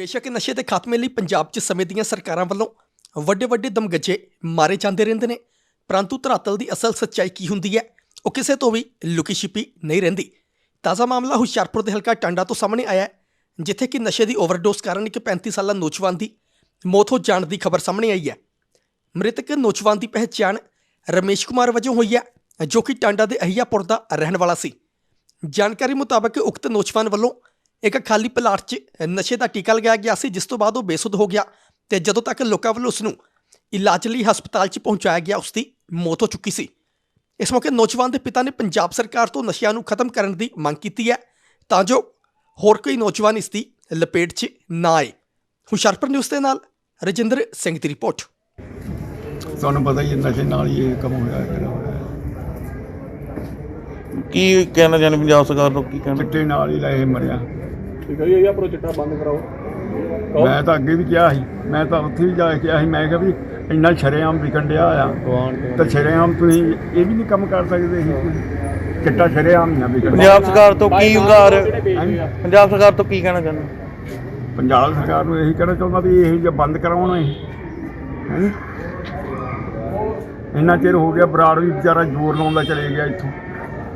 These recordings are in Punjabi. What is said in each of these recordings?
ਬੇਸ਼ੱਕ ਨਸ਼ੇ ਦੇ ਖਾਤਮੇ ਲਈ ਪੰਜਾਬ 'ਚ ਸਮੇਂ ਦੀਆਂ ਸਰਕਾਰਾਂ ਵੱਲੋਂ ਵੱਡੇ ਵੱਡੇ ਦਮਗੱਜੇ ਮਾਰੇ ਜਾਂਦੇ ਰਹਿੰਦੇ ਨੇ। ਪਰੰਤੂ ਧਰਾਤਲ ਦੀ ਅਸਲ ਸੱਚਾਈ ਕੀ ਹੁੰਦੀ ਹੈ, ਉਹ ਕਿਸੇ ਤੋਂ ਵੀ ਲੁਕੀ ਛਿਪੀ ਨਹੀਂ ਰਹਿੰਦੀ। ਤਾਜ਼ਾ ਮਾਮਲਾ ਹੁਸ਼ਿਆਰਪੁਰ ਦੇ ਹਲਕਾ ਟਾਂਡਾ ਤੋਂ ਸਾਹਮਣੇ ਆਇਆ ਹੈ, ਜਿੱਥੇ ਕਿ ਨਸ਼ੇ ਦੀ ਓਵਰਡੋਜ਼ ਕਾਰਨ ਇੱਕ 35 ਸਾਲਾ ਨੌਜਵਾਨ ਦੀ ਮੌਤ ਹੋ ਜਾਣ ਦੀ ਖਬਰ ਸਾਹਮਣੇ ਆਈ ਹੈ। ਮ੍ਰਿਤਕ ਨੌਜਵਾਨ ਦੀ ਪਹਿਚਾਣ ਰਮੇਸ਼ ਕੁਮਾਰ ਵਜੋਂ ਹੋਈ ਹੈ, ਜੋ ਕਿ ਟਾਂਡਾ ਦੇ ਅਹੀਆਪੁਰ ਦਾ ਰਹਿਣ ਵਾਲਾ ਸੀ। ਜਾਣਕਾਰੀ ਮੁਤਾਬਕ ਉਕਤ ਨੌਜਵਾਨ ਵੱਲੋਂ ਇੱਕ ਖਾਲੀ ਪਲਾਟ 'ਚ ਨਸ਼ੇ ਦਾ ਟੀਕਾ ਲਗਾਇਆ ਗਿਆ ਸੀ ਜਿਸ ਤੋਂ ਬਾਅਦ ਉਹ ਬੇਸੁੱਧ ਹੋ ਗਿਆ ਤੇ ਜਦੋਂ ਤੱਕ ਲੋਕਾਂ ਵੱਲੋਂ ਉਸ ਨੂੰ ਇਲਾਜ ਲਈ ਹਸਪਤਾਲ 'ਚ ਪਹੁੰਚਾਇਆ ਗਿਆ ਉਸ ਦੀ ਮੌਤ ਹੋ ਚੁੱਕੀ ਸੀ। ਇਸ ਮੌਕੇ ਨੌਜਵਾਨ ਦੇ ਪਿਤਾ ਨੇ ਪੰਜਾਬ ਸਰਕਾਰ ਤੋਂ ਨਸ਼ਿਆਂ ਨੂੰ ਖਤਮ ਕਰਨ ਦੀ ਮੰਗ ਕੀਤੀ ਹੈ। ਤਾਂ ਜੋ ਹੋਰ ਕੋਈ ਨੌਜਵਾਨ ਇਸ ਦੀ ਲਪੇਟ 'ਚ ਨਾ ਆਏ। ਹੁਸ਼ਿਆਰਪੁਰ ਨਿਊਜ਼ ਦੇ ਨਾਲ ਰਜਿੰਦਰ ਸਿੰਘ ਦੀ ਰਿਪੋਰਟ। ਤੁਹਾਨੂੰ ਪਤਾ ਹੀ ਹੈ ਨਸ਼ੇ ਨਾਲ ਹੀ ਇਹ ਕੰਮ ਹੋਇਆ ਹੋਇਆ ਕੀ ਕਹਿਣਾ ਚਾਹੁੰਦੇ ਪੰਜਾਬ ਸਰਕਾਰ ਨੂੰ ਕੀ ਕਹਿਣਾ? ਚਿੱਟੇ ਨਾਲ ਹੀ ਲੈ ਇਹ ਮਰਿਆ। ਠੀਕ ਹੈ ਜੀ ਇਹ ਆਪਣਾ ਚਿੱਟਾ ਬੰਦ ਕਰਾਓ। ਮੈਂ ਤਾਂ ਅੱਗੇ ਵੀ ਕਿਹਾ ਸੀ ਮੈਂ ਤਾਂ ਉੱਥੇ ਵੀ ਜਾ ਕੇ ਕਿਹਾ ਸੀ ਮੈਂ ਕਿਹਾ ਵੀ ਇੰਨਾ ਸ਼ਰੇਆਮ ਵਿਕਣ ਡਿਆ ਆ। ਤਾਂ ਸ਼ਰੇਆਮ ਤੁਸੀਂ ਇਹ ਵੀ ਨਹੀਂ ਕੰਮ ਕਰ ਸਕਦੇ ਸੀ ਚਿੱਟਾ ਸ਼ਰੇਆਮ ਨਾ ਵਿਕਣ। ਪੰਜਾਬ ਸਰਕਾਰ ਤੋਂ ਕੀ ਹਾਂਜੀ। ਪੰਜਾਬ ਸਰਕਾਰ ਤੋਂ ਕੀ ਕਹਿਣਾ ਚਾਹੁੰਦੇ? ਪੰਜਾਬ ਸਰਕਾਰ ਨੂੰ ਇਹੀ ਕਹਿਣਾ ਚਾਹੁੰਦਾ ਵੀ ਇਹ ਜੇ ਬੰਦ ਕਰਾਉਣ ਇਹ। ਹੈਂ? ਇੰਨਾ ਚਿਰ ਹੋ ਗਿਆ ਬਰਾੜ ਵੀ ਵਿਚਾਰਾ ਜ਼ੋਰ ਲਾਉਂਦਾ ਚਲੇ ਗਿਆ ਇੱਥੋਂ।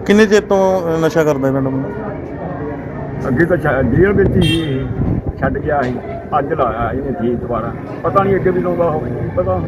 ਕਿੰਨੇ ਚਿਰ ਤੋਂ ਅ, ਨਸ਼ਾ ਕਰਦਾ ਇਹਨਾਂ ਦਾ ਅੱਗੇ ਤਾਂ ਛੱਡ- ਜੇਲ੍ਹ ਵਿੱਚ ਹੀ ਛੱਡ ਗਿਆ ਸੀ, ਅੱਜ ਲਾਇਆ ਇਹਨੇ ਫੇਰ ਦੁਬਾਰਾ। ਪਤਾ ਨਹੀਂ ਅੱਗੇ ਵੀ ਲਾਉਂਦਾ ਹੋਵੇ ਪਤਾ।